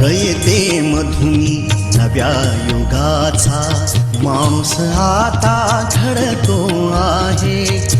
रयते मधुनी नव्या युगाचा माणूस आता घडतो आहे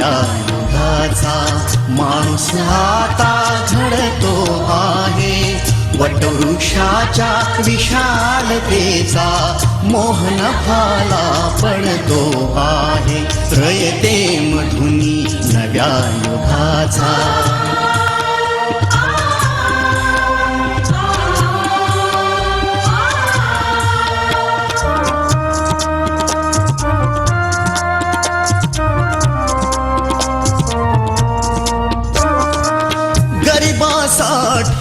नव्या माणूस आता घडतो आहे. वटवृक्षाच्या विशालतेचा मोहन फाला पडतो आहे. रयते मधुनी नव्या युगाचा.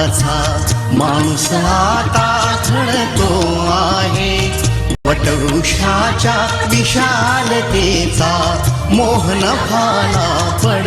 माझा माणूस आता झडतो आहे. वटवृक्षाच्या विशालतेचा मोहन फाला पड